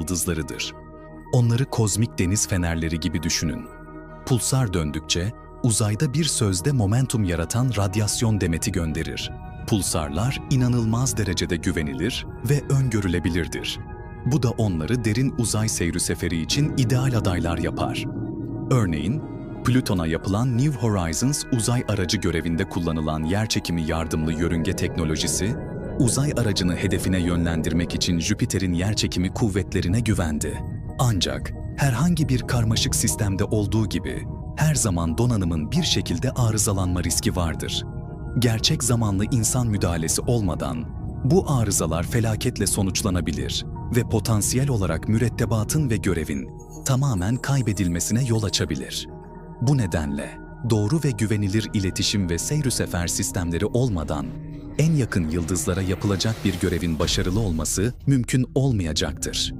yıldızlarıdır. Onları kozmik deniz fenerleri gibi düşünün. Pulsar döndükçe uzayda bir sözde momentum yaratan radyasyon demeti gönderir. Pulsarlar inanılmaz derecede güvenilir ve öngörülebilirdir. Bu da onları derin uzay seyri seferi için ideal adaylar yapar. Örneğin, Plüton'a yapılan New Horizons uzay aracı görevinde kullanılan yerçekimi yardımlı yörünge teknolojisi, uzay aracını hedefine yönlendirmek için Jüpiter'in yerçekimi kuvvetlerine güvendi. Ancak herhangi bir karmaşık sistemde olduğu gibi her zaman donanımın bir şekilde arızalanma riski vardır. Gerçek zamanlı insan müdahalesi olmadan bu arızalar felaketle sonuçlanabilir ve potansiyel olarak mürettebatın ve görevin tamamen kaybedilmesine yol açabilir. Bu nedenle doğru ve güvenilir iletişim ve seyr sefer sistemleri olmadan en yakın yıldızlara yapılacak bir görevin başarılı olması mümkün olmayacaktır.